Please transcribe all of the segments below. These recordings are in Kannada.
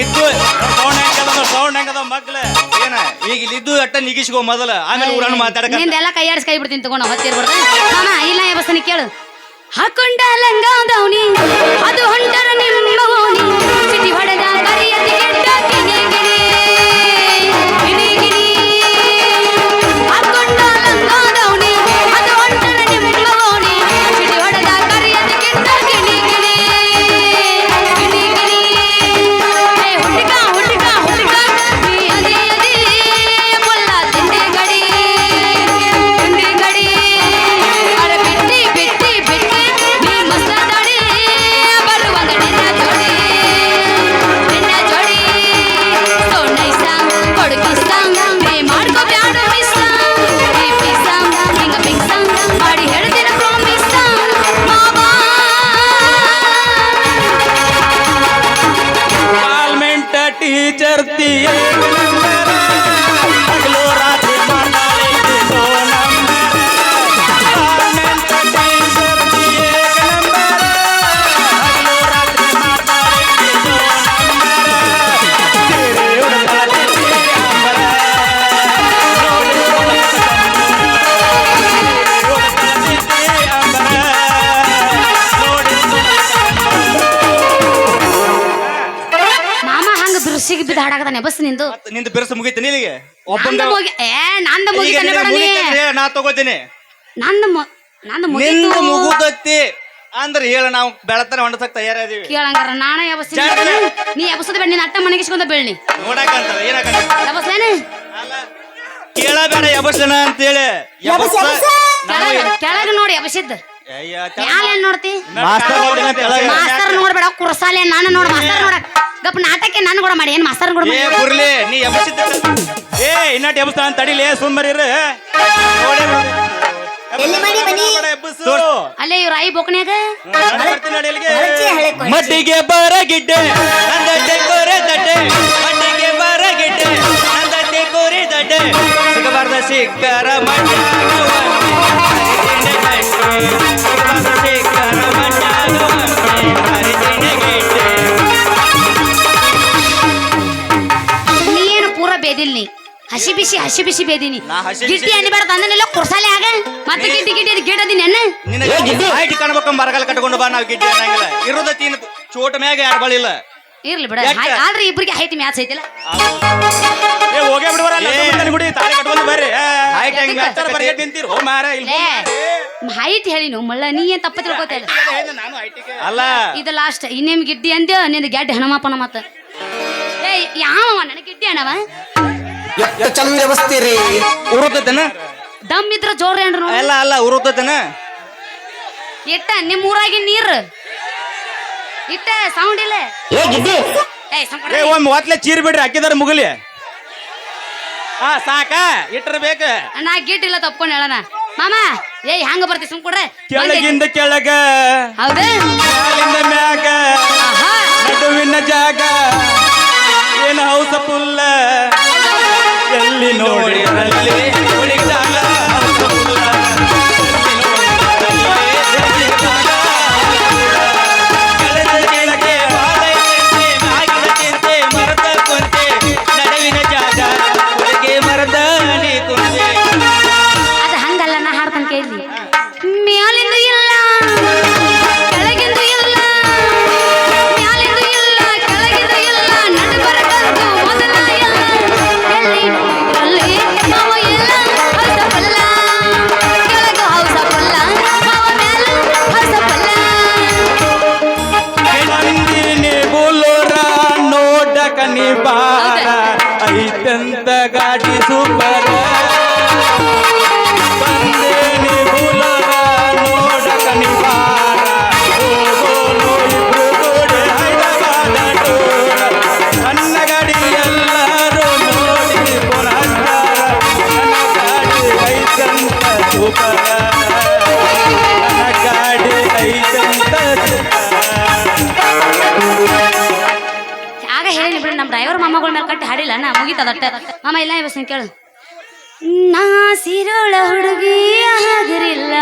ಇದ್ದು ಸೌಂಡ್ ಹೆಂಗದ ಸೌಂಡ್ ಹೆಂಗದ ಮಕ್ಳ ಏನ ಈಗ ಇಲ್ಲಿದ್ದು ಅಟ್ಟ ನಿಗಿಸ್ಕೋ ಮೊದಲ. ಆಮೇಲೆ ಊರನ್ನು ಮಾತಾಡಕ ನಿಂದೆಲ್ಲ ಕೈಯಾಡಿಸಿ ಕೈ ಬಿಡ್ತೀನಿ ತಗೊಂಡು ಹೊತ್ತಿರ್ಬಾರ್ದು. ಅಣ್ಣ ಇಲ್ಲ ಎಬಸ್ತಾನೆ ಕೇಳು. ಹಾಕೊಂಡ ಲಂಗ ದೌನಿ ಅದು ಹೊಂಟರ ನಿಮ್ಮ ಸಿಟಿ ಹೊಡೆದ ಬಿದ್ದು ಬಸ್ ನಿಂದು. ಮತ್ತ್ ನಿಂದು ಬಿರುಸು ಮುಗೀತು ನಿನಗೆ ನಂದ ಮುಗಿ ಏ ನಂದ ಈಗ ಮುಗಿತಾನೆ ನಾನು ಬೇಡ ನೀ. ನಾ ತಗೋತೀನಿ. ನಂದ ಮು- ನಂದ ನಿಂದು ಮುಗಿತು ಮುಗುದತ್ತಿ. ಅಂದ್ರೆ ಹೇಳ ನಾವು ಬೆಳತನ ಹೊಂಡಸಕ್ ತಯಾರದೀವಿ ಕೇಳಂಗಾರ ನಾನ ಜಾಗ್ರ. ನೀ ಎಬಸದ ಬೇಡ ನೀನ್ ಅಟ್ಟ ಮಣಗಿಸ್ಕೊಂಡ ಬೀಳ್ನಿ ನೋಡಕಂತ ಏನಾಕಂತ? ಎಬಸ್ಲೇನೆ ಕೇಳಬೇಡ ಯಬಸನ ಅಂತೇಳಿ. ಯಬಸ ಕೆಳಗ ಕೆಳಗ ನೋಡಿ ಅಯ್ಯ, ಮ್ಯಾಲ ಏನ್ ನೋಡ್ತಿ? ಮಾಸ್ತರ್ ನೋಡಿನ ತೆಳಗ. ಮಾಸ್ತರ್ ನೋಡ್ಬೇಡ ಕುರ್ಸಾಲೆ ನಾನು ನೋಡ್ ಮಾಸ್ತರ್ ನೋಡ. ಗಪ್ ನಾಟಕ ನಾನು ಕೂಡ ಮಾಡಿ ಏನ್ ಮಾಸ್ತರ್ ಕೂಡ ಏ ಮಾಡಿ? ಕುರ್ಲಿ ನೀ ಯಬಸಿದ್ದ ಏ ಇನ್ನಟ್ ಯಬಸ್ತ ಅಂತ ತಡಿಲಿ ಸುಮ್ಮರಿರ ನೋಡೇ ಎಲ್ಲಿ ಮಾಡಿ ಬನ್ನಿ? ಅಲ್ಲೇ ಇವ್ರ ಐ ಬೊಕನ್ಯಾಗ? ಮರಚಿ ಹಳೆ ಕೊಳಚಿ. ಮಟ್ಟಿಗೆ ಬರ ಗಿಡ್ಡೆ ನಂದಡ್ಡೆ ಕೋರೆ ದಡ್ಡೆ ಮಟ್ಟಿಗೆ ಬರ ಗಿಡ್ಡೆ ನಂದಡ್ಡೆ ಕೋರೆ ದಡ್ಡೆ ಸಿಗಬಾರ್ದ ಸಿಕ್ಕರ ಸಿಗಬಾರ್ದ ಹಸಿ ಬಿಸಿ ಹಸಿ ಬಿಸಿ ಬೇದಿನಿ. ನಾ ಹಸಿ ಬಿಸಿ- ಗಿಟ್ಟಿ ಅನ್ಬೇಡ ತಂದನೆಲ್ಲ ಕುರ್ಸಾಲೆ ಆಗ ಮತ್ತೆ ಗಿಟ್ಟಿ ಗಿಟ್ಟಿ ಗಿಡದಿನ ಗಿಡದಿನಿ ಅನ್ನ? ನಿನಗೆ ಹೈಟ್ ಕಾಣ್ಬೇಕ ಮರಗಲ್ ಕಟ್ಕೊಂಡು ಬಾ ನಾವು ಗಿಡ್ಡಿ ಅನ್ನಂಗಿಲ್ಲ. ಇರೋದ ತೀನ್ ಚೋಟ ಮ್ಯಾಗ ಯಾರು ಬಳಿಲ್ಲ. ಇರ್ಲಿ ಬಿಡ ಯಾಕ? ಹಾಯ್- ಆದ್ರೆ ಇಬ್ರಿಗೆ ಹೈಟ್ ಮ್ಯಾಚ್ ಐತಿಲ್ಲ? ಏ ಹೋಗೇ ಬಿಡುವರ ಗುಡಿ ತಾಳಿ ಕಟ್ಕೊಂಡು ಬರ್ರಿ. ಹೈಟ್ ಹೆಂಗ್? ಮ್ಯಾಚ್ ಬರ್ಗೆ ಬರೀ ನಿಂತೀರಿ ಹೋ ಮಾರ ಇಲ್ಲಿ ಹೈಟ್ ಹೇಳಿನು ಮಳ್ಳ ನೀ ಏನ್ ತಪ್ಪ ತಿಳ್ಕೊತೇ ಇಲ್ಲ ಅಲ್ಲ. ಇದು ಲಾಸ್ಟ್ ಇನ್ನೇಮ್ ಗಿಡ್ಡಿ ಅಂದ್ಯ ನಿಂದ ಗೆಡ್ಡ ಹಣಮಪ್ಪನ ಮತ್ತ ಏ ಯಾವ ನನಗೆ ಗಿಡ್ಡಿ ಅಣ್ಣವ ಚಂದ ಬಸ್ತೀರಿ ಉರುತ್ತತನ ದಮ್ ಇದ್ರ ಜೋರ್ ಏನ್ರಿ ಅಲ್ಲ ಅಲ್ಲ ಉರುತ್ತತನ ಇಟ್ಟ ನಿಮ್ ಊರಾಗಿ ನೀರ್. ಇಟ್ಟ ಸೌಂಡ್ ಇಲ್ಲ. ಏ ಏ ಏ ಒಮ್ಮೆ ಒತ್ಲೆ ಚೀರ್ ಬಿಡ್ರಿ ಹಾಕಿದಾರ ಮುಗಲಿ. ಹಾ ಸಾಕ ಇಟ್ರ ಬೇಕ ನಾ ಗಿಟ್ ಇಲ್ಲ ತಪ್ಕೊಂಡ್ ಹೇಳಣ. ಮಾಮ ಏಯ್ ಹಂಗ ಬರ್ತಿ ಸುಮ್ ಕೊಡ್ರೆ ಕೆಳಗಿಂದ ಕೆಳಗ ಹೌದೇ? ಮ್ಯಾಗ ಆಹಾ. ನಡುವಿನ ಜಾಗ ಏನ ಹೌಸ ಪುಲ್ಲ ಎಲ್ಲಿ ನೋಡಿ ಅಲ್ಲಿ গাড়ি ನಾ ಮುಗೀತದಟ್ಟ ಮಾಮ ಇಲ್ಲ ಬಸ್ ಕೇಳು. ನಾ ಸಿರೋಳ ಹುಡುಗಿ ಆಗಿರಿಲ್ಲ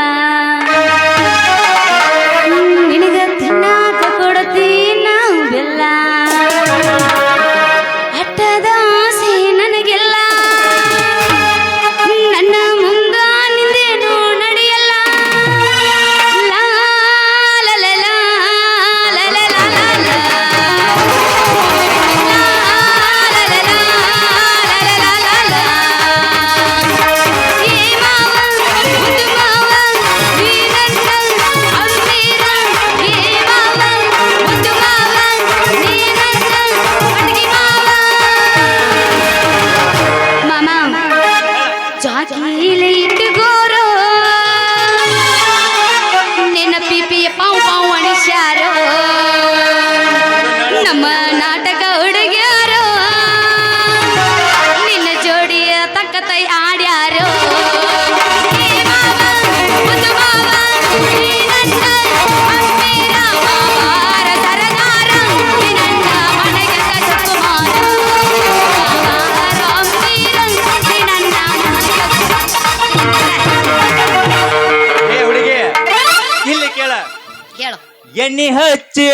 ಎಣ್ಣೆ ಹಚ್ಚಿ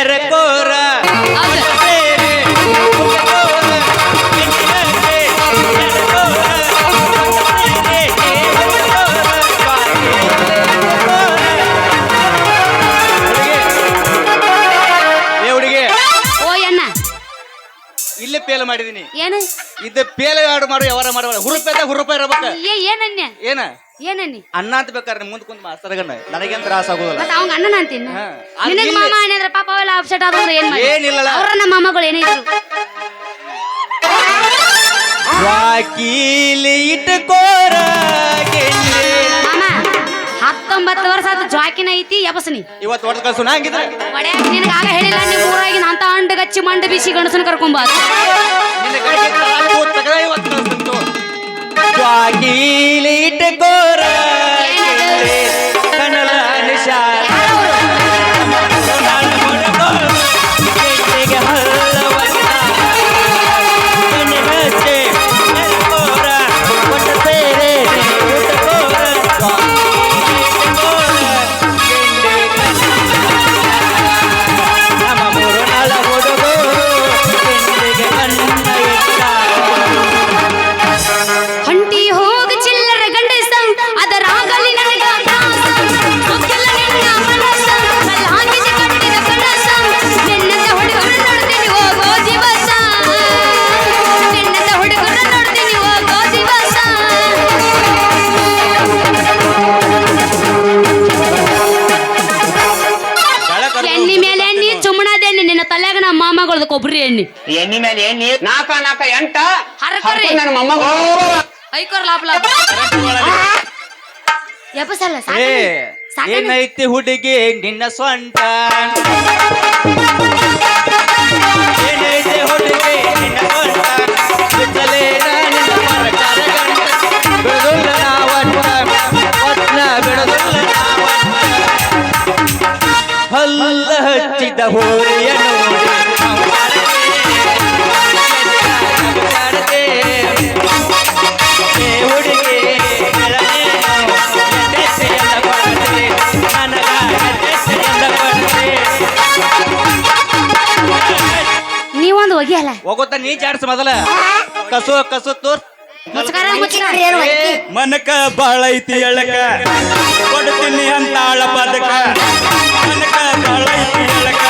ಎರಕೋರ ಹೌದು. ಮಾಡಿದೀನಿ. ಏನು? ಇದು ಪೇಲೆ ಆಡು ಮಾಡು ಯಾವಾರ ಮಾಡುವ ಹುರುಪೆ ಹುರುಪ ಇರಬೇಕು. ಏ ಏನನ್ಯ ಏನ? ಏನನ್ನಿ ಅಣ್ಣ ಅಂತ ಬೇಕಾದ್ರೆ ಮುಂದ್ ಕುಂತ ಮಾಸ್ತರ್ಗನ್ನ ನನಗೇನ್ ತ್ರಾಸ ಆಗೋದಿಲ್ಲ. ಮತ್ತ ಅವಂಗ ಅಣ್ಣನ ಅಂತೀನಿ? ಹಾ. ನಿನಗ್ ಮಾಮ ಏನಾದ್ರ ಪಾಪ ಅವೆಲ್ಲ ಅಪ್ಸೆಟ್ ಆದ್ರೆ ಏನ್ ಮಾಡಿ? ಏನಿಲ್ಲಲ್ಲ. ಅವ್ರ ನಮ್ಮ ಮಾಮಗಳು ಏನೇ ಇದ್ರು. ವಾಕೀಲಿ ಇಟ್ಕೋರ ಗೆಂಡೆ. ಮಾಮ ಹತ್ತೊಂಬತ್ತು ವರ್ಷ ಆದ ಜಾಕಿನ ಐತಿ ಎಬಸ್ನಿ. ಇವತ್ತು ಹೊಡೆದು ಕಳ್ಸು ಹಂಗಿದ್ರೆ ನಿನಗೆ ನಿನಗ ಆಗ ಹೇಳಿಲ್ಲ ನಿಮ್ಮ ಊರಾಗಿನ ಅಂತ ಅಂಡ ಗಚ್ಚಿ ಮಂಡ ಬಿಸಿ ಗಣಸನ ಕರ್ಕೊಂಬ ನಿನ್ನ ಕಡೆಗೆ ತಲಾಕ್ ಎಣ್ಣಿ ಎಣ್ಣಿ ಮೇಲೆ ಎಣ್ಣಿ ನಾಕ ನಾಕ ಎಂಟ ಹರಕರಿ. ನನ್ನ ಐಕೋರ್ ಏ ಏನೈತಿ ಹುಡುಗಿ ನಿನ್ನ ಸ್ವಂಟ? ಏನೈತಿ ಹುಡುಗಿ ನಿನ್ನ ಸ್ವಂಟ? ಬಿದ್ದಲೇ ನಿನ್ನ ಮರಕಾರ ಗಂಟ ಬಿಡುದಿಲ್ಲ ನಾವಟ್ಟ ಒಟ್ನ ಬಿಡುದಿಲ್ಲ ನಾವಟ್ಟ ಹಲ್ಲ ಹಚ್ಚಿದ ಹೋರಿಯ ಒಗಿಯಲ್ಲ ಹೋಗುತ್ತ ನೀ ಜಾಡ್ಸ ಮೊದಲ. ಕಸು ಕಸು ತೋರ್. ಮುಚ್ಕಾರ ಮುಚ್ಕಾರ ಮನಕ ಬಾಳ ಐತಿ ಎಳಕ. ಕೊಡ್ತೀನಿ ಅಂತಾಳ ಪದಕ. ಮನಕ ಬಾಳ ಐತಿ ಎಳಕ.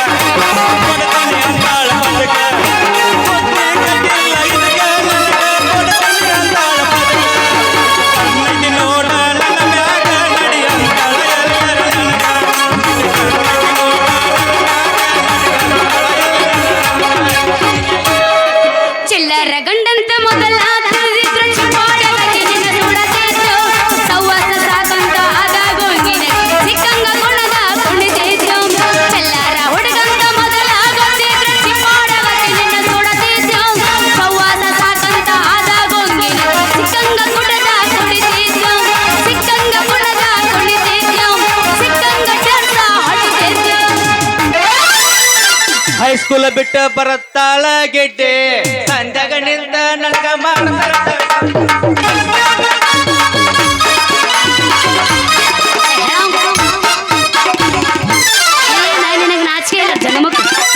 ಹೈಸ್ಕೂಲ್ ಬಿಟ್ಟ ಬರತ್ತಾಳ ಗೆಡ್ಡೆ. ನಿಂತ ಮಾಡ್ತಾಳ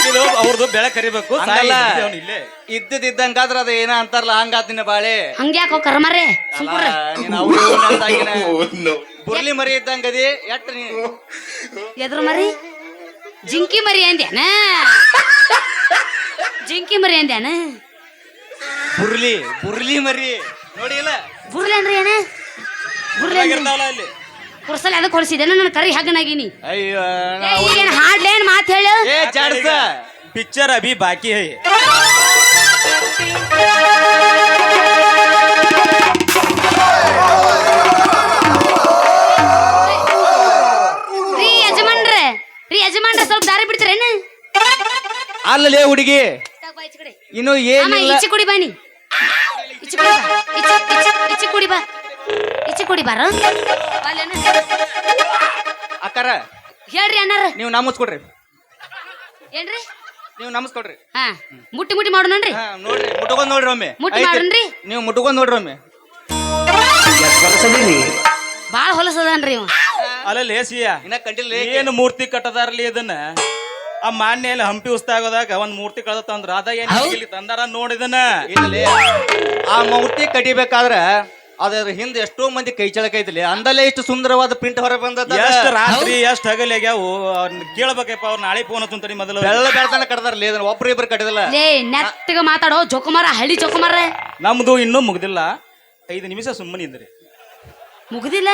ನಿನಗೆ ಅವ್ರದ್ದು ಬೆಳೆ ಕರಿಬೇಕು. ಸಾಯಲ್ಲ ಅವ್ನು ಇಲ್ಲೇ. ಇದ್ದಿದ್ದಂಗಾದ್ರ ಅದ ಏನ ಅಂತಾರಲ್ಲ ಹಂಗಾತಿನ ಬಾಳೆ. ಹಂಗ್ಯಾಕೋ ಕರ್ಮರೆ? ಬುರ್ಲಿ ಮರಿ ಇದ್ದಂಗದಿ ಎಟ್ ನೀ ಎದ್ರು ಮರಿ? ಜಿಂಕಿ ಮರಿ ಅಂದ್ಯಾನ? ಜಿಂಕಿ ಮರಿ ಅಂದ್ಯಾನ? ಬುರ್ಲಿ ಬುರ್ಲಿ ಮರಿ. ನೋಡಿ ಇಲ್ಲ? ಬುರ್ಲಿ ಅಂದ್ರೆ ಏನ? ಬುರ್ಲಿ ಅಂದ್ರೆ ಅಲ್ಲಿ. ಕುರ್ಸಲ್ ಅದಕ್ಕೆ ಹೊಡಿಸಿದ್ದೇನೆ ನನ್ನ ಕರಿ ಹಗನಾಗಿನಿ ಅಯ್ಯೋ ಏನು ಹಾಡ್ಲೇನ್ ಮಾತು ಹೇಳು? ಏ ಜಾಡ್ಸ. ಪಿಕ್ಚರ್ ಅಭಿ ಬಾಕಿ ಹೈ. ರೀ ಯಜಮಾನ್ರೆ ಸ್ವಲ್ಪ ದಾರಿ ಬಿಡ್ತೀರೇನು ಅಲ್ಲಲೇ ಹುಡುಗಿ. ಇನ್ನು ಏನು ಈಚೆ ಕುಡಿ ಬನ್ನಿ ಈಚೆ ಕುಡಿ ಬಾ ಈಚೆ ಕುಡಿ ಬಾ. ಇಚ್ಚಿ ಕುಡಿ ಬಾರ? ಅಕ್ಕಾರ ಹೇಳ್ರಿ ಅಣ್ಣಾರ. ನೀವು ನಮಸ್ಕೊಡ್ರಿ. ಏನ್ರಿ? ನೀವು ನಮಸ್ಕೊಡ್ರಿ. ಹಾ ಮುಟ್ಟಿ ಮುಟ್ಟಿ ಮಾಡೋಣನ್ರಿ. ನೋಡ್ರಿ ಮುಟ್ಕೊಂಡ್ ನೋಡ್ರಿ ಒಮ್ಮೆ. ಮುಟ್ಟಿ. ಮಾಡೋಣ್ರಿ? ನೀವು ಮುಟ್ಕೊಂಡ್ ನೋಡ್ರಿ ಒಮ್ಮೆ. ಬಾಳ ಹೊಲಸದನ್ರಿ ಇವ. ಅಲ್ಲ ಲೇಸಿಯ ಇನ್ನ ಕಂಡಿಲ್ಲ ಏನು ಮೂರ್ತಿ ಕಟ್ಟದಾರ್ಲಿ ಇದನ್ನ? ಆ ಮಾನ್ಯ ಇಲ್ಲಿ ಹಂಪಿ ಉಸ್ತಾಗೋದಾಗ ಒಂದ್ ಮೂರ್ತಿ ಕಳ್ದತ್ತ ಅಂದ್ರ ಅದ ಏನ್ ಇಲ್ಲಿ ತಂದಾರ ನೋಡಿದನ ಇಲ್ಲಿ ಆ ಮೂರ್ತಿ ಕಡಿಬೇಕಾದ್ರ ಅದ್ರ ಹಿಂದೆ ಎಷ್ಟೋ ಮಂದಿ ಕೈ ಚಳಕ ಐತಿಲಿ ಅಂದಲ್ಲೇ ಇಷ್ಟು ಸುಂದರವಾದ ಪ್ರಿಂಟ್ ಹೊರ ಬಂದದ. ಎಷ್ಟ್ ರಾತ್ರಿ ಎಷ್ಟ್ ಹಗಲಿಗ್ಯಾವು ಆಗ್ಯಾವು? ಕೇಳ್ಬೇಕಪ್ಪ ಅವ್ರ ನಾಳೆ ಫೋನ್ ನಿಮ್ಮ ಮೊದಲು. ಬೆಳ್ಳ ಬೆಳ್ತಾನ ಕಟ್ಟದಾರ್ಲಿ ಇದನ್ನ ಒಬ್ರು ಇಬ್ರು ಕಟ್ಟಿದಲ್ಲ. ಲೇ ನೆಟ್ಟಗ ಮಾತಾಡೋ ಜೋಕುಮಾರ ಹಳ್ಳಿ ಜೋಕುಮಾರ ನಮ್ದು ಇನ್ನೂ ಮುಗ್ದಿಲ್ಲ. ಐದು ನಿಮಿಷ ಸುಮ್ಮನೆ ಇದ್ರಿ. ಮುಗ್ದಿಲ್ಲ?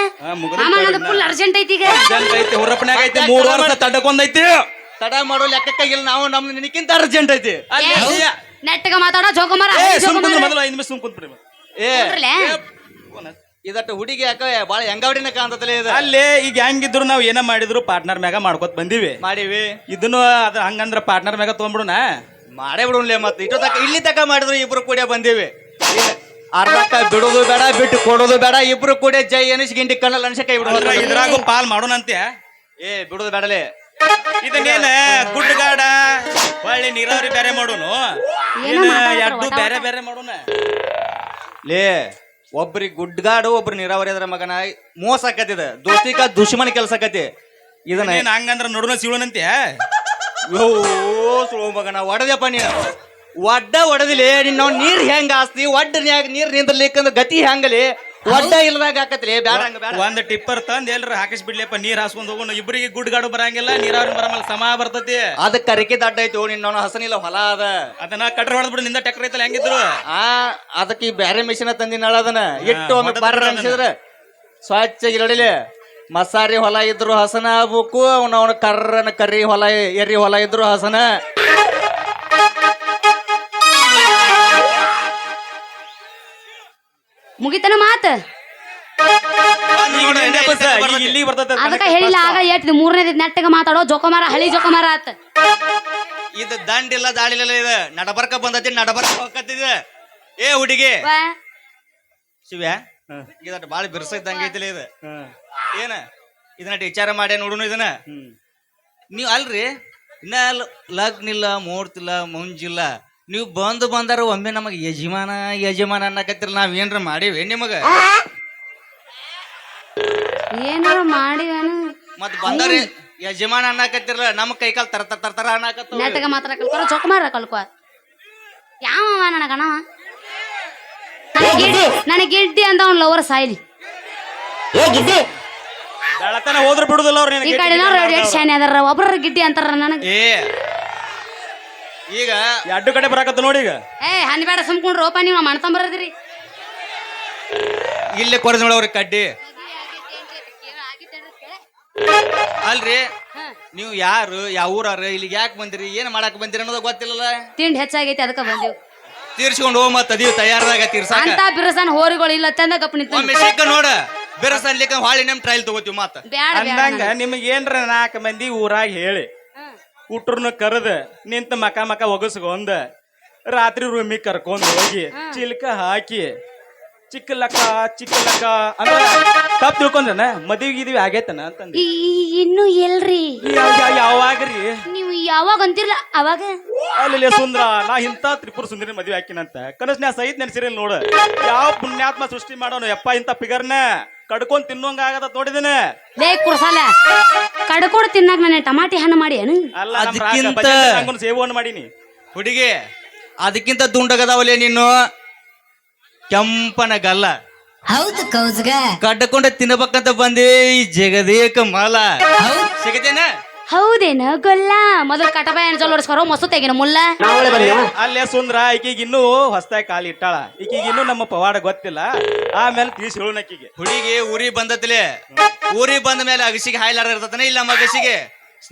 ಮಾಮ ನಂದು ಫುಲ್ ಅರ್ಜೆಂಟ್ ಐತಿ ಈಗ. ಅರ್ಜೆಂಟ್ ಐತಿ ಹುರಪ್ಪನ್ಯಾಗ ಐತಿ ಮೂರ್ ವರ್ಷ ತಡ್ಕೊಂಡೈತಿ ತಡ ಮಾಡೋ ಲೆಕ್ಕಕ್ಕಾಗಿಲ್ಲ ನಾವು ನಮ್ ನಿನಕ್ಕಿಂತ ಅರ್ಜೆಂಟ್ ಐತಿ. ನೆಟ್ಟಗ ಮಾತಾಡೋ ಜೋಕುಮಾರ ಮೊದಲು ಐದು ನಿಮಿಷ ಸುಮ್ ಕುಂತ್ರಿ ಏ? ಇದಟ್ಟು ಹುಡುಗಿ ಯಾಕ ಬಾಳ ಹೆಂಗಾವಡಿನ ಕಾಣ್ತದಲ್ಲ ಇದು. ಅಲ್ಲಿ ಈಗ ಹೆಂಗಿದ್ರು ನಾವು ಏನ ಮಾಡಿದ್ರು ಪಾರ್ಟ್ನರ್ ಮ್ಯಾಗ ಮಾಡ್ಕೊತ ಬಂದಿವಿ. ಮಾಡಿವಿ. ಇದನ್ನು ಅದ ಹಂಗಂದ್ರ ಪಾರ್ಟ್ನರ್ ಮ್ಯಾಗ ತಗೊಂಡ್ಬಿಡೋಣ. ಮಾಡೇ ಬಿಡುನ್ಲೆ ಮತ್ತೆ. ಇಟ್ಟು ತಕ ಇಲ್ಲಿ ತಕ ಮಾಡಿದ್ರು ಇಬ್ರು ಕೂಡ ಬಂದೀವಿ. ಅರ್ಧಕ್ಕ ಬಿಡೋದು ಬೇಡ ಬಿಟ್ಟು ಕೊಡೋದು ಬೇಡ ಇಬ್ರು ಕೂಡ ಜೈ ಅನಿಸ್ ಗಿಂಡಿ ಕಣ್ಣಲ್ಲಿ ಅನ್ಸ ಕೈ ಅಂದ್ರ ಬಿಡೋದು ಇದ್ರಾಗೂ ಪಾಲ್ ಮಾಡೋಣಂತೆ. ಏ ಬಿಡೋದು ಬೇಡಲೆ. ಇದನ್ನೇನ ಗುಡ್ಡಗಾಡ ಒಳ್ಳೆ ನೀರಾವರಿ ಬೇರೆ ಮಾಡೋನು? ಎರಡು ಬೇರೆ ಬೇರೆ ಮಾಡೋಣ? ಲೇ ಒಬ್ರಿಗೆ ಗುಡ್ಡಗಾಡು ಒಬ್ರು ನೀರಾವರಿ ಅದ್ರ ಮಗನ ಮೋಸ ಆಕತ್ತಿದ. ದೋಸ್ತಿಕ ದುಶ್ಮನ ಕೆಲ್ಸ ಆಕತಿ ಇದನ್ನ ಏನ್ ಹಂಗಂದ್ರ ನೋಡೋಣ ಸಿಗೋಣಂತೆ ಓ ಸುಳು ಮಗನ ಒಡದೆಪ್ಪ ನೀನು. ಒಡ್ಡ ಒಡದಿಲಿ ನಿನ್ನ ನೀರ್ ಹೆಂಗ ಆಸ್ತಿ? ಒಡ್ಡ ನೀರ್ ನಿಂದ್ರಲಿಕ್ಕಂದ್ರ ಗತಿ ಹೆಂಗಲಿ? ಒಡ್ಡ ಇಲ್ದಾಗ ಆಕತ್ಲಿ ಬ್ಯಾಡ ಹಂಗ ಬ್ಯಾಡ. ಒಂದ್ ಟಿಪ್ಪರ್ ತಂದ್ ಎಲ್ರು ಹಾಕಿಸ್ ಬಿಡ್ಲಿಪ್ಪ ನೀರ್ ಹಾಸ್ಕೊಂಡ್ ಹೋಗೋಣ. ಇಬ್ಬರಿಗೆ ಗುಡ್ಗಾಡು ಬರಂಗಿಲ್ಲ ನೀರಾವರಿ ಬರಮಲ್ಲ ಸಮ ಬರ್ತತಿ. ಅದಕ್ಕೆ ಕರಿಕೆ ದಡ್ಡ ಐತಿ ನಿನ್ನ ಹಸನಿಲ್ಲ ಹೊಲ ಅದ. ಅದನ್ನ ಕಟ್ರ ಹೊಡೆದ್ಬಿಡು ನಿಂದ ಟೆಕ್ರ ಐತಲ್ಲ ಹೆಂಗಿದ್ರು? ಆ ಅದಕ್ಕೆ ಈ ಬ್ಯಾರೆ ಮಿಷಿನ ತಂದಿನ ಅದನ್ನ. ಇಟ್ಟು ಒಮ್ಮೆ ಬರ್ರ ಅನ್ಸಿದ್ರ ಸ್ವಚ್ಛ ಇರಡಿಲಿ ಮಸಾರಿ ಹೊಲ ಇದ್ರು ಹಸನ ಆಗ್ಬೇಕು ಅವನ ಅವನ ಕರ್ರನ ಕರಿ ಹೊಲ ಎರಿ ಹೊಲ ಇದ್ರು ಹಸನ. ಮುಗಿತನ ಮಾತ? ಇಲ್ಲಿಗೆ ಬರ್ತೈತೆ ಅದಕ್ಕ ಹೇಳಿಲ್ಲ ಆಗ ಹೇಳ್ತಿದ್ದೆ ಮೂರನೇದ ನೆಟ್ಟಗ ಮಾತಾಡೋ ಜೋಕಮಾರ ಹಳಿ ಜೋಕಮಾರ ಆತ. ಇದು ದಾಳಿ ಇಲ್ಲ ಇದು. ನಡಬರ್ಕ ಬಂದತಿ ನಡಬರ್ಕ ಹೋಗತ್ತಿದ ಏ ಹುಡುಗಿ. ಶಿವ್ಯ ಇದಟ್ ಬಾಳ ಬಿರ್ಸದಂಗ ಐತಿಲ್ಲ ಇದು. ಏನ? ಇದನ್ನ ವಿಚಾರ ಮಾಡ್ಯ ನೋಡುನು ಇದನ್ನ? ನೀವ್ ಅಲ್ರಿ? ಇನ್ನ ಲಗ್ನಿಲ್ಲ ಲಗ್ನ ಇಲ್ಲ ಮುಹೂರ್ತ ಇಲ್ಲ ಮುಂಜಿಲ್ಲ. ನೀವು ಬಂದು ಬಂದಾರ ಒಮ್ಮೆ ನಮಗೆ ಯಜಮಾನ ಯಜಮಾನ ಅನ್ನಕತ್ತಿರ ನಾವ್ ಏನ್ರ ಮಾಡೀವಿ ನಿಮಗ? ಏನಾರ ಮಾಡಿವೇನು ಮತ್ ಬಂದಾರ ಯಜಮಾನ ಅನ್ನಕತ್ತಿರಲ್ಲ ನಮ್ಮ ಕೈಕಾಲ್ ತರ ತರ್ತಾರ ತರ್ತಾರ ತರ ಅನ್ನಕತ್ತ ನೆಟ್ಟಗ ಮಾತಾಡ ಕಲ್ಕೋರ ಮಾರ ಕಲ್ಕೋ. ಯಾವ ನನ್ನ ಗಣವ ನನಗೆ ಗಿಡ್ಡಿ ನನಗೆ ಗಿಡ್ಡಿ ಅಂತ ಅವ್ನ ಲವರ್ ಸಾಯ್ಲಿ ಬೆಳತನ ಹೋದ್ರ ಬಿಡುದಿಲ್ಲ ಅವ್ರ ಈ ಕಡೆ ಶಾನೆ ಅದಾರ ಒಬ್ರ ಗಿಡ್ಡಿ ಅಂತಾರ ನನಗೆ. ಏ ಈಗ ಎರಡು ಕಡೆ ಬರಾಕತ್ತ ನೋಡಿ ಈಗ. ಏ ಹನ್ ಬೇಡ ಸುಮ್ಕೊಂಡ್ರು ಓಪ ನೀವು ಮಾಡ್ಕೊಂಬರದ್ರಿ ಇಲ್ಲೇ ಕೊರದ್ ನೋಡವ್ರಿ ಕಡ್ಡಿ. ಅಲ್ರಿ ನೀವು ಯಾರು ಯಾವ ಊರಾರ ಇಲ್ಲಿಗೆ ಯಾಕೆ ಬಂದಿರಿ ಏನ್ ಮಾಡಕ್ ಬಂದಿರಿ ಅನ್ನೋದು ಗೊತ್ತಿಲ್ಲಲ್ಲ? ತಿಂಡಿ ಹೆಚ್ಚಾಗೈತಿ ಅದಕ್ಕ ಬಂದಿವ್. ತೀರ್ಸ್ಕೊಂಡು ಹೋಗ್ ಮತ್ತ ಅದೀವ್ ತಯಾರದಾಗ ತೀರ್ಸಾಕ? ಅಂತ ಬಿರಸನ್ ಹೋರಿಗಳು ಇಲ್ಲ ತಂದ ಕಪ್ಪನಿ ನೋಡ ಬಿರಸನ್ ಸಿಕ್ಕ ಹಾಳಿ ನಮ್ ಟ್ರೈಲ್ ತಗೋತೀವಿ ಮತ್ತ. ಬ್ಯಾಡ ಬ್ಯಾಡ ಅಂದಂಗ ನಿಮಗೆ ಏನ್ರ ನಾಲ್ಕು ಮಂದಿ ಊರಾಗ ಹೇಳಿ. ಕುಟ್ರನ್ನ ಕರೆದ ನಿಂತ ಮಕ ಮಕ ಒಗಸ್ಕೊಂದ ರಾತ್ರಿ ರೂಮಿಗೆ ಕರ್ಕೊಂಡ್ ಹೋಗಿ ಚಿಲ್ಕ ಹಾಕಿ ಚಿಕ್ಕಲಕ್ಕ ಚಿಕ್ಕಲಕ್ಕ ಲಕ್ಕ ತಪ್ಪು ತಿಳ್ಕೊಂಡ್ರನ? ಮದ್ವಿ ಗಿದ್ವಿ ಆಗೈತನ ಅಂತಂದ. ಇನ್ನು ಎಲ್ರಿ? ಯಾವಾಗ್ರಿ? ನೀವು ಯಾವಾಗ ಅಂತಿರ್ಲ ಅವಾಗ? ಅಲ್ಲಿ ಸುಂದ್ರ ನಾ ಇಂಥ ತ್ರಿಪುರ ಸುಂದರಿ ಮದ್ವೆ ಹಾಕಿನಂತ. ಕನಸ್ನ್ಯಾ ಸಹಿತ ನೆನ್ಸಿರಿ ನೋಡು. ಯಾವ ಪುಣ್ಯಾತ್ಮ ಸೃಷ್ಟಿ ಮಾಡೋನು ಯಪ್ಪ ಇಂಥ ಪಿಗರ್ನ ಕಡ್ಕೊಂಡ್ ತಿನ್ನೋಂಗ ಆಗದ ನೋಡಿದೇನೆ. ಲೇ ಕುರ್ಸಾಲ ಕಡ್ಕೊಡ್ ತಿನ್ನಾಕ ನಾನು ಟಮಾಟಿ ಹಣ್ಣು ಮಾಡಿ ಏನು ಅಲ್ಲ ಅದಕ್ಕಿಂತ- ಸೇವನ್ ಮಾಡೀನಿ. ಹುಡುಗಿ ಅದಕ್ಕಿಂತ ದುಂಡಗದಾವಲೇ ನೀನು? ಕೆಂಪನ ಗಲ್ಲ. ಹೌದು ಕೌಸ್ಗ. ಕಡ್ಕೊಂಡ ತಿನ್ನಬೇಕಂತ ಬಂದಿ ಈ ಜಗದೇಕ ಮಾಲ. ಸಿಗತೇನ? ಹೌದೇನ? ಗೊಲ್ಲ. ಮೊದಲ ಕಟಬಾಯ ಜೋಲ್ ಹೊಡ್ಸ್ಕೊರೋ ಮೊಸು ತೆಗಿನ ಮುಲ್ಲ. ನಾವಳೆ ಬಂದೇವ ಅಲ್ಲೇ ಸುಂದ್ರ ಈಕಿಗೆ ಇನ್ನೂ ಹೊಸ್ತಾಗಿ ಕಾಲು ಇಟ್ಟಾಳ. ಈಕಿಗೆ ಇನ್ನೂ ನಮ್ಮ ಪವಾಡ ಗೊತ್ತಿಲ್ಲ. ಆಮೇಲೆ ತಿಳಿಸಿ ಹೇಳೋಣಕ್ಕಿಗೆ ಹುಡುಗಿ ಊರಿಗೆ ಬಂದತ್ಲೆ ಊರಿಗೆ ಬಂದ ಮೇಲೆ ಅಗಸಿಗೆ ಹಾಯ್ಲಾರ ಇರ್ತತನ ಇಲ್ಲ ನಮ್ಮ ಅಗಸಿಗೆ?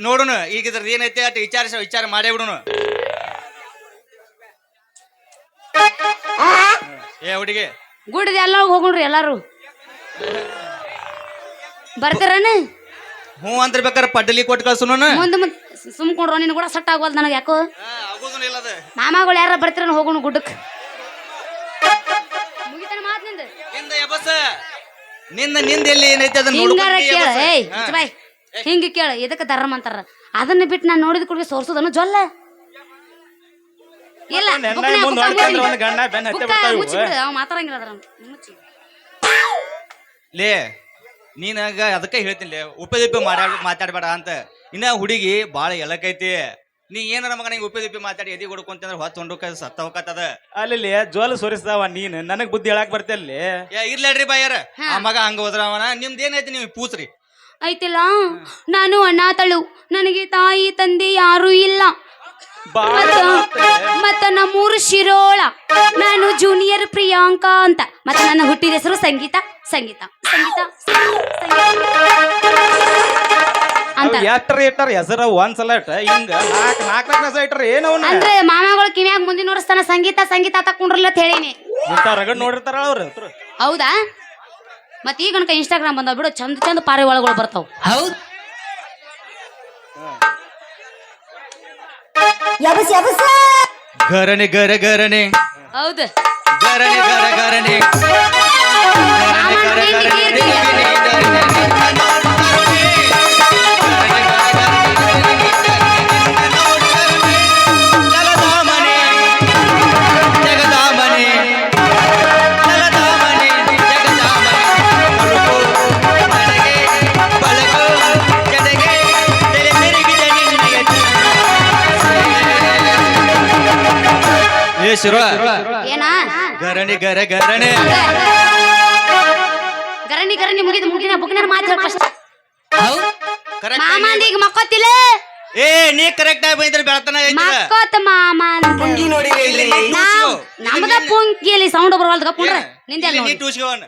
ನೋಡುನು ಈಗ ಇದ್ರದ್ದು ಏನೈತೆ? ಅಟ್ ವಿಚಾರಿಸ ವಿಚಾರ ಮಾಡೇ ಬಿಡುನು. ಏ ಹುಡುಗಿ. ಗುಡಿದ ಎಲ್ಲ ಹೋಗ್ರಿ ಎಲ್ಲಾರು. ಬರ್ತೀರನ? ಹ್ಞೂ ಅಂದ್ರೆ ಬೇಕಾದ್ರೆ ಪಡ್ಡಲಿ ಕೊಟ್ಟು ಕಳ್ಸುನು ಮುಂದೆ ಮುಂದೆ ಸುಮ್ಕೊಂಡ್ರು ನಿನ್ ಕೂಡ ಸಟ್ ಆಗೋದು ನನಗೆ ಯಾಕೋ? ಮಾಮಾಗಳು ಯಾರ ಬರ್ತೀರ ಹೋಗೋಣ ಗುಡ್ಡಕ್ಕೆ ಮುಗಿತಾನ ಮಾತ್ನಿಂದ? ನಿಂದ ಯಬಸ ನಿಂದ ನಿಂದ ಎಲ್ಲಿ ಏನೈತೆ ಅದನ್ನ ಹಿಂಗಾರ ಕೇಳ. ಏಯ್ ಬಾಯ್. ಹಿಂಗ ಕೇಳ ಎದಕ್ಕೆ ಧರ್ಮ ಅಂತಾರ? ಅದನ್ನ ಬಿಟ್ಟು ನಾನು ನೋಡಿದ ಕುಡಿಗೆ ಸೋರ್ಸೋದನ್ನು ಜೊಲ್ಲ. ಇಲ್ಲ ಮುಚ್ಚಿಬಿಡು, ಅವ ಮಾತಾಡಂಗಿಲ್ಲ ಅದ್ರ ಮುಚ್ಚಿ. ಲೇ ನೀನಾಗ ಅದಕ್ಕೆ ಹೇಳ್ತೀನಿ ಉಪದಿಪ್ಪಿ ಮಾತಾಡ್ ಮಾತಾಡಬೇಡ ಅಂತ. ಇನ್ನ ಹುಡುಗಿ ಬಾಳ ಎಲಕೈತಿ ನೀ ಏನಾರ ಮಗ ನಿಂಗೆ ಉಪದಿಪ್ಪಿ ಮಾತಾಡಿ ಎದಿ ಹೊಡ್ಕೊಂತಂದ್ರೆ ಹೊತ್ತು ಹೊಂಡಕ ಸತ್ತ ಹೋಗತ್ತದ ಅಲ್ಲಿ ಜೋಲ್ ಸೋರಿಸ್ತಾವ ನೀನ್. ನನಗ್ ಬುದ್ಧಿ ಹೇಳಕ್ ಬರ್ತಲ್ಲಿ ಏ ಇರ್ಲಾಡ್ರಿ ಬಾಯಾರ ಆ ಮಗ ಹಂಗ ಹೋದ್ರ ಅವನ ನಿಮ್ದು ಏನೈತಿ ನೀವು ಪೂಸ್ರಿ ಐತಿಲ್ಲ ನಾನು ಅನಾಥಳು. ತಳು ನನಗೆ ತಾಯಿ ತಂದೆ ಯಾರು ಇಲ್ಲ. ಮತ್ತ ನಮ್ಮೂರು ಶಿರೋಳ. ನಾನು ಜೂನಿಯರ್ ಪ್ರಿಯಾಂಕಾ ಅಂತ. ಮತ್ತೆ ನನ್ನ ಹುಟ್ಟಿದ ಹೆಸರು ಸಂಗೀತ. ಸಂಗೀತ. ಸಂಗೀತ ಅಂತ ಎಟ್ರ ಇಟ್ಟಾರ? ಹೆಸರ ಒಂದ್ಸಲ ಇಟ್ಟ ಹಿಂಗ ನಾಲ್ಕ್ ನಾಲ್ಕ್ ನಾಲ್ಕು ಹೆಸರು ಇಟ್ರ ಏನವನ್ನ ಅಂದ್ರೆ ಮಾಮಗಳು ಕಿವ್ಯಾಗ ಮುಂದಿನ ನೋಡಿಸ್ತಾನ ಸಂಗೀತ ಸಂಗೀತ ತಕೊಂಡ್ರಲ್ಲ ಅಂತ ಹೇಳಿನಿ. ಇಂತ ರಗಡ್ ನೋಡಿರ್ತಾರ ಅವ್ರು. ಹೌದಾ? ಮತ್ತೆ ಈಗ ಇನ್ಸ್ಟಾಗ್ರಾಮ್ ಬಂದ ಬಿಡು ಚಂದ ಚಂದ ಪಾರಿವಾಳಗಳು ಬರ್ತಾವ. ಹೌದು. ಯಬಸ್ ಯಬಸ್ ಗರನೆ ಗರ ಗರನೆ ಹೌದು. ಗರನೆ ಗರ ಗರನೆ ಗರಣಿ ಗರ ಗರಣೆ ಗರಣಿ ಗರಣಿ ಮುಗಿದ ಮುಗಿನ ಬುಕ್ನ ಮಾತು ಫಸ್ಟ್ ಹೌ? ಕರೆಕ್ಟ್ ಮಾಮಾಂದ ಈಗ ಮಕ್ಕೋತಿಲ್ಲ ಏ ನೀ ಕರೆಕ್ಟ್ ಆಗಿ ಬಂದ್ರೆ ಬೆಳತನ ಐತೆ ಮಕ್ಕೋತ ಮಾಮ ಇಲ್ಲಿ. ನಮ್ದ ಪುಂಗಿಯಲ್ಲಿ ಸೌಂಡ್ ಬರವಲ್ದು ಕಪ್ಪುಂಡ್ರೆ ನಿಂದೆ ನೀ ನೋಡಿ. ಟೂಸ್ಗೋನ್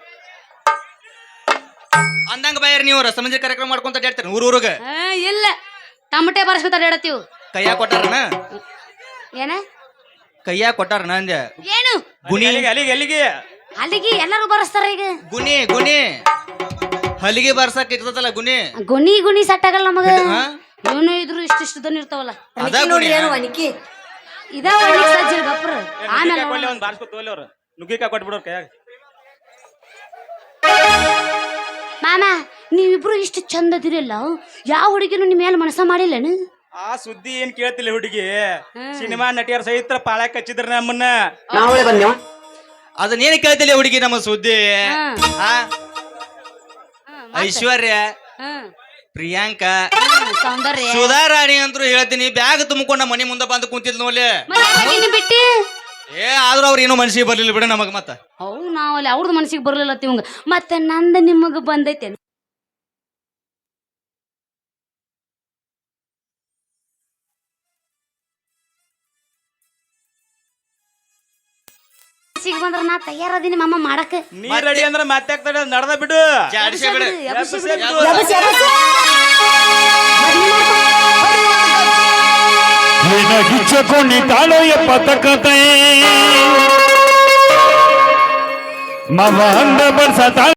ಅಂದಂಗ ಬಾಯರ್ ನೀವು ರಸಮಂಜರಿ ಕಾರ್ಯಕ್ರಮ ಮಾಡ್ಕೊಂತ ಅಡ್ಡಾಡ್ತೀರ ಊರು ಊರಿಗೆ? ಇಲ್ಲ. ಟಮಟೆ ಬರ್ಸ್ಕೊತ ಹೇಳತ್ತೀವ್ ಕೈಯಾಗ ಕೊಟ್ಟಾರನ? ಏನ? ಕೈಯಾಗ ಕೊಟ್ಟಾರನ ಅಂದೆ? ಏನು? ಗುಣಿ ಅಲ್ಲಿಗೆ ಅಲ್ಲಿಗೆ ಅಲ್ಲಿಗೆ. ಅಲ್ಲಿಗೆ ಎಲ್ಲರೂ ಬರಸ್ತಾರ ಈಗ? ಗುಣಿ ಗುಣಿ. ಹಲಿಗೆ ಬರ್ಸಕ್ ಇರ್ತದಲ್ಲ ಗುಣಿ. ಗುಣಿ ಗುಣಿ ಸೆಟ್ ಆಗಲ್ಲ ನಮಗ ಹಾ? ಇವನು ಇದ್ರು ಇಷ್ಟಿಷ್ಟು ದನ್ ಇರ್ತಾವಲ್ಲ. ಅದ ಗುಣಿ ಅನಿಕಿ. ಇದ ಒಳ್ಳೆ ಸಜ್ಜಿಲ್ ಗಪ್ರ ಆಮೇಲೆ ನುಗ್ಗಿಕಾಯಿ ಒಂದ್ ಬಾರ್ಸ್ಕೊತ ಹೋಗ್ಲಿ ಅವ್ರು ನುಗ್ಗಿಕಾಯಿ ಕೊಟ್ಬಿಡೋರ್ ಕೈಯಾಗ. ಮಾಮ ನೀವಿಬ್ರು ಇಷ್ಟು ಚಂದ ಅದಿರಲ್ಲ ಯಾವ ಹುಡುಗಿನೂ ನಿಮ್ಮ ಮೇಲೆ ಮನಸ ಮಾಡಿಲ್ಲನು? ಆ ಸುದ್ದಿ ಏನ್ ಕೇಳ್ತಿಲ್ಲ ಹುಡುಗಿ? ಸಿನಿಮಾ ನಟಿಯರ್ ಸಹಿತ ಪಾಳ ಹಚ್ಚಿದ್ರ ನಮ್ಮನ್ನ. ನಾವಳೆ ಬಂದೇವ ಅದನ್ನೇನು ಕೇಳ್ತಿಲ್ಲ ಹುಡುಗಿ ನಮ್ಮ ಸುದ್ದಿ ಹಾ. ಆ? ಐಶ್ವರ್ಯ ಹ್ಮ್ ಪ್ರಿಯಾಂಕಾ ಸೌಂದರ್ಯ ಸುಧಾರಾಣಿ ಅಂತೂ ಹೇಳ್ತೀನಿ ಬ್ಯಾಗ್ ತುಂಬಿಕೊಂಡ ಮನೆ ಮುಂದೆ ಬಂದು ಕುಂತಿದ್ ನೋಡ್ಲಿ ಮತ್ತೆ ಹುಡುಗಿನ ಬಿಟ್ಟು ಏ ಆದ್ರೂ ಅವ್ರ ಏನೋ ಮನ್ಸಿಗೆ ಬರ್ಲಿಲ್ಲ ಬಿಡ ನಮಗ ಮತ್ತ ಅವು ನಾವಲ್ಲಿ ಅವ್ರದ್ದು ಮನಸ್ಸಿಗೆ ಬರಲಿಲ್ಲ ತಿವಂಗ ಮತ್ತೆ ನಂದ ನಿಮಗ ಬಂದೈತೆ ಬಂದ್ರ ನಾ ತಯಾರದೀನಿ ಮಾಮ ಮಾಡಕ್ಕೆ. ನೀ ರೆಡಿ ಅಂದ್ರ ಮತ್ತೆ ನಡ್ದ ಬಿಡು. ಜಾಡಿಸೇ ಬಿಡ ಎಬ್ಬಿಸಿ ಬಿಡು. ಗಿಚ್ಚಕೊಂಡಿ ತಾಳೋಯ ಮವ ಅಂದ